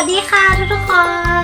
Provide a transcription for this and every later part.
สวัสดีค่ะทุกทุกค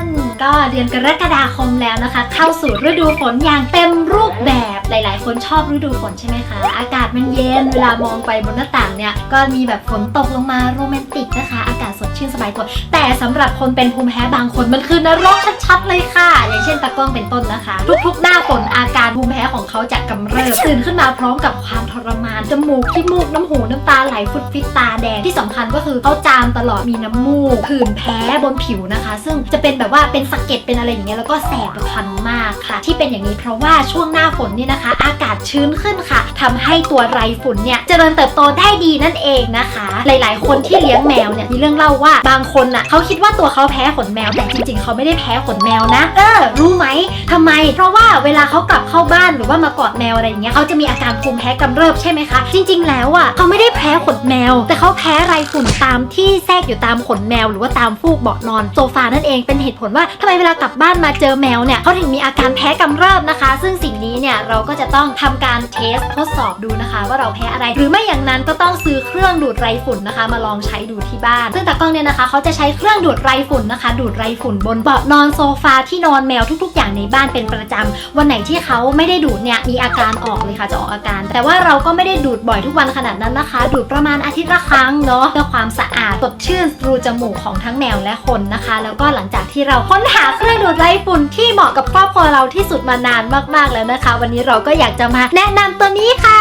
นก็เดือนกรกฎาคมแล้วนะคะ เข้าสู่ฤดูฝนอย่างเต็มรูปแบบหลาย ๆ คนชอบฤดูฝนใช่ไหมคะ อากาศมันเย็นเวลามองไปบนหน้าต่างเนี่ยก็มีแบบฝนตกลงมาโรแมนติกนะคะ อากาศสดชื่นสบายตัวแต่สำหรับคนเป็นภูมิแพ้บางคนมันคือนรกชัดๆเลยค่ะ อย่างเช่นตะกล้องเป็นต้นนะคะ ทุก ๆ หน้าฝนอาการภูมิแพ้ของเขาจะกำเริบตื่นขึ้นมาพร้อมกับความทรมานจมูกขี้มูกน้ำหูน้ำตาไหลฟุดฟิตตาแดงที่สำคัญก็คือเขาจามตลอดมีน้ำมูกผื่นแพ้บนผิวนะคะ ซึ่งจะเป็นแบบว่าเป็นสะเก็ดเป็นอะไรอย่างเงี้ยแล้วก็แสบคันมากค่ะ ที่เป็นอย่างนี้เพราะว่าช่วงหน้าฝนเนี่ยนะคะ อากาศชื้นขึ้นค่ะทำให้ตัวไรฝุ่นเนี่ยเจริญเติบโตได้ดีนั่นเองนะคะ หลาย ๆ คนที่เลี้ยงแมวเนี่ยมีเรื่องเล่าว่าบางคนน่ะเขาคิดว่าตัวเขาแพ้ขนแมวแต่จริง ๆ เขาไม่ได้แพ้ขนแมวนะ เออ รู้ไหมทำไม เพราะว่าเวลาเขากลับเข้าบ้านหรือว่ามากอดแมวอะไรอย่างเงี้ยเขาจะมีอาการภูมิแพ้กำเริบใช่ไหมคะ จริง ๆ แล้วอะเขาไม่ได้แพ้ขนแมว แต่เขาแพ้ไรฝุ่นตามที่แทรกอยู่ตามขนแมว หรือว่าตามฟูกเบาะนอนโซฟานั่นเองเป็นเหตุผลว่าทำไมเวลากลับบ้านมาเจอแมวเนี่ยเขาถึงมีอาการแพ้กำเริบนะคะ ซึ่งสิ่งนี้เนี่ยเราก็จะต้องทำการเทสทดสอบดูนะคะ ว่าเราแพ้อะไรหรือไม่อย่างนั้นก็ต้องซื้อเครื่องดูดไรฝุ่นนะคะ มาลองใช้ดูที่บ้าน ซึ่งตากล้องเนี่ยนะคะเขาจะใช้เครื่องดูดไรฝุ่นนะคะ ดูดไรฝุ่นบนเบาะนอนโซฟาที่นอนแมวทุกๆอย่าง ในบ้านเป็นประจำวันไหนที่เขาไม่ได้ดูดเนี่ยมีอาการออกเลยค่ะจะออกอาการ แต่ว่าเราก็ไม่ได้ดูดบ่อยทุกวันขนาดนั้นนะคะ ดูดประมาณอาทิตย์ละครั้งเนาะเพื่อความสะอาดสดชื่นรูจมูกของทั้งแมวและคนนะคะ แล้วก็หลังจากที่เราค้นหาเครื่องดูดไรฝุ่นที่เหมาะกับครอบครัวเราที่สุดมานานมากๆแล้วนะคะ วันนี้เราก็อยากจะมาแนะนำตัวนี้ค่ะ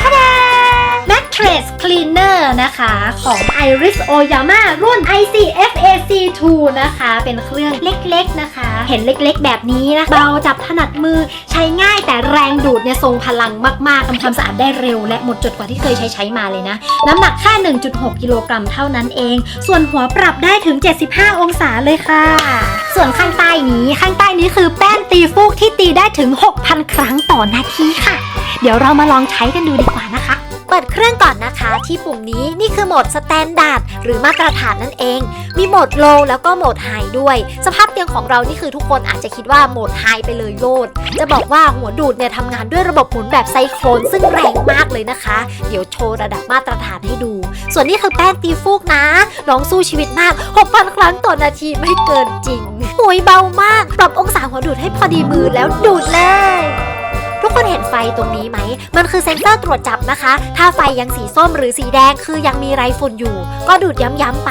ท่าดา Mattress Cleaner นะคะ ของ Iris Oyama รุ่น ICFAC2 นะคะ เป็นเครื่องเล็กๆนะคะ เห็นเล็กๆ แบบนี้นะเบาจับถนัดมือใช้ง่ายแต่แรงดูดเนี่ยทรงพลังมากๆทำความสะอาดได้เร็ว และหมดจดกว่าที่เคยใช้ใช้มาเลยนะ น้ำหนักแค่ 1.6 กิโลกรัมเท่านั้นเอง ส่วนหัวปรับได้ถึง 75 องศาเลยค่ะ ส่วนข้างใต้นี้ข้างใต้นี้คือแป้นตีฟูกที่ตีได้ถึง 6,000 ครั้งต่อนาทีค่ะ เดี๋ยวเรามาลองใช้กันดูดีกว่านะคะ ปิดเครื่องก่อนนะคะ ที่ปุ่มนี้นี่คือโหมดสแตนดาร์ดหรือมาตรฐานนั่นเอง มีโหมดโลแล้วก็โหมดไฮด้วย สภาพเตียงของเรานี่คือทุกคนอาจจะคิดว่าโหมดไฮไปเลยโลด จะบอกว่าหัวดูดเนี่ยทำงานด้วยระบบหมุนแบบไซโครนซึ่งแรงมากเลยนะคะ เดี๋ยวโชว์ระดับมาตรฐานให้ดู ส่วนนี้คือแป้นตีฟูกนะ น้องสู้ชีวิตมาก 6,000 ครั้งต่อนาทีไม่เกินจริงหุยเบามาก ปรับองศาหัวดูดให้พอดีมือแล้วดูดเลย คนเห็นไฟตรงนี้ไหม มันคือเซ็นเซอร์ตรวจจับนะคะ ถ้าไฟยังสีส้มหรือสีแดงคือยังมีไรฝุ่นอยู่ ก็ดูดย้ำๆไป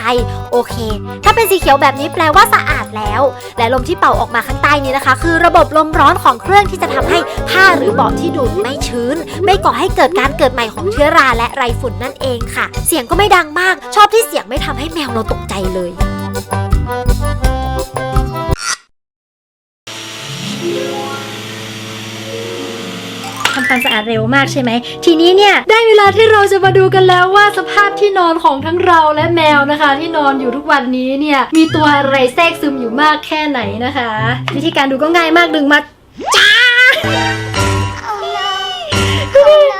โอเค ถ้าเป็นสีเขียวแบบนี้แปลว่าสะอาดแล้ว และลมที่เป่าออกมาข้างใต้นี้นะคะ คือระบบลมร้อนของเครื่องที่จะทำให้ผ้าหรือเบาะที่ดูดไม่ชื้น ไม่ก่อให้เกิดการเกิดใหม่ของเชื้อราและไรฝุ่นนั่นเองค่ะ เสียงก็ไม่ดังมาก ชอบที่เสียงไม่ทำให้แมวเราตกใจเลยำความสะอาดเร็วมากใช่ไหม ทีนี้เนี่ยได้เวลาที่เราจะมาดูกันแล้วว่าสภาพที่นอนของทั้งเราและแมวนะคะ ที่นอนอยู่ทุกวันนี้เนี่ยมีตัวอะไรแทรกซึมอยู่มากแค่ไหนนะคะ วิธีการดูก็ง่ายมากดึงมาจ้า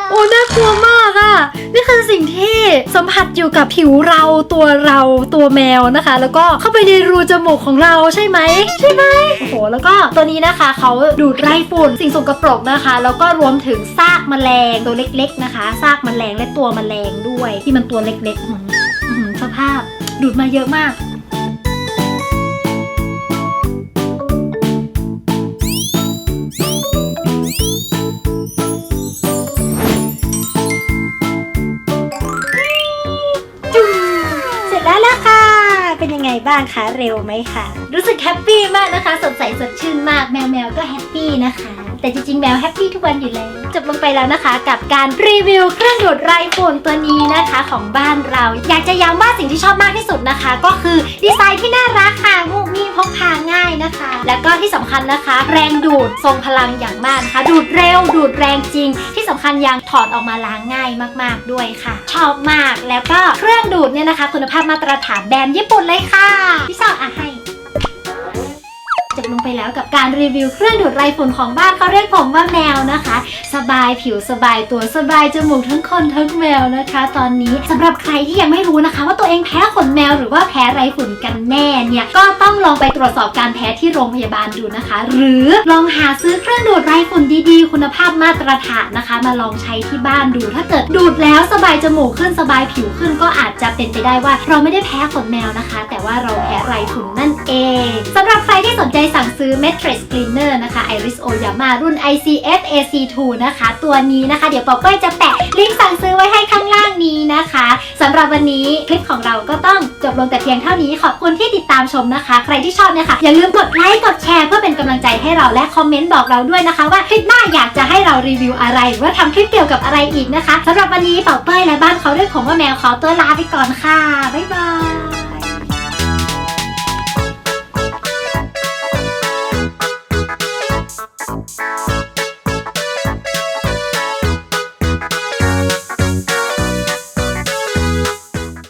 โอ้น่ากลัวมาก อะ่ะนี่คือสิ่งที่สัมผัสอยู่กับผิวเราตัวเราตัวแมวนะคะ แล้วก็เข้าไปในรูจมูกของเราใช่ไหมใช่ไหมโอ้โหแล้วก็ตัวนี้นะคะเขาดูดไล่ฝุ่นสิ่งสกปรกนะคะ แล้วก็รวมถึงซากแมลงตัวเล็ก ๆนะคะซากแมลงและตัวแมลงด้วย ที่มันตัวเล็กๆสภาพดูดมาเยอะมาก บ้างคะเร็วไหมคะรู้สึกแฮปปี้มากนะคะ สดใสสดชื่นมากแมวแมวก็แฮปปี้นะคะ แต่จริงๆแมวแฮปปี้ทุกวันอยู่แล้วจบลงไปแล้วนะคะ กับการรีวิวเครื่องดูดไรฝุ่นตัวนี้นะคะของบ้านเรา อยากจะย้ำว่าสิ่งที่ชอบมากที่สุดนะคะ ก็คือดีไซน์ที่น่ารักค่ะงูมีพกพาง่ายนะคะ แล้วก็ที่สำคัญนะคะ แรงดูดทรงพลังอย่างมากนะคะ ดูดเร็วดูดแรงจริง ที่สำคัญยังถอดออกมาล้างง่ายมากๆด้วยค่ะ ชอบมากแล้วก็เครื่องดูดเนี่ยนะคะ คุณภาพมาตรฐานแบรนด์ญี่ปุ่นเลยค่ะพี่สาวอะให้ จบลงไปแล้วกับการรีวิวเครื่องดูดไรฝุ่นของบ้านเขาเรียกผมว่าแมวนะคะ บายผิวสบายตัวสบายจมูกทั้งคนทั้งแมวนะคะ ตอนนี้สำหรับใครที่ยังไม่รู้นะคะ ว่าตัวเองแพ้ขนแมวหรือว่าแพ้ไรฝุ่นกันแน่เนี่ยก็ต้องลองไปตรวจสอบการแพ้ที่โรงพยาบาลดูนะคะ หรือลองหาซื้อเครื่องดูดไรฝุ่นดีๆ คุณภาพมาตรฐานนะคะ มาลองใช้ที่บ้านดู ถ้าเกิดดูดแล้วสบายจมูกขึ้นสบายผิวขึ้นก็อาจจะเป็นไปได้ว่า เราไม่ได้แพ้ขนแมวนะคะ แต่ว่าเราแพ้ไรฝุ่นนั่นเองสำหรับใครที่สนใจสั่งซื้อ Matrix Cleaner นะคะ Iris Oyama รุ่น ICF AC2 นะคะตัวนี้นะคะ เดี๋ยวปอเป้ยจะแปะลิงก์สั่งซื้อไว้ให้ข้างล่างนี้นะคะสำหรับวันนี้คลิปของเราก็ต้องจบลงแต่เพียงเท่านี้ขอบคุณที่ติดตามชมนะคะ ใครที่ชอบเนี่ยค่ะอย่าลืมกดไลค์กดแชร์เพื่อเป็นกำลังใจให้เราและคอมเมนต์บอกเราด้วยนะคะ ว่าคลิปหน้าอยากจะให้เรารีวิวอะไรหรือว่าทำคลิปเกี่ยวกับอะไรอีกนะคะสำหรับวันนี้เป่าเป้ยและบ้านเขาด้วยของว่าแมวขอตัวลาไปก่อนค่ะบ๊ายบาย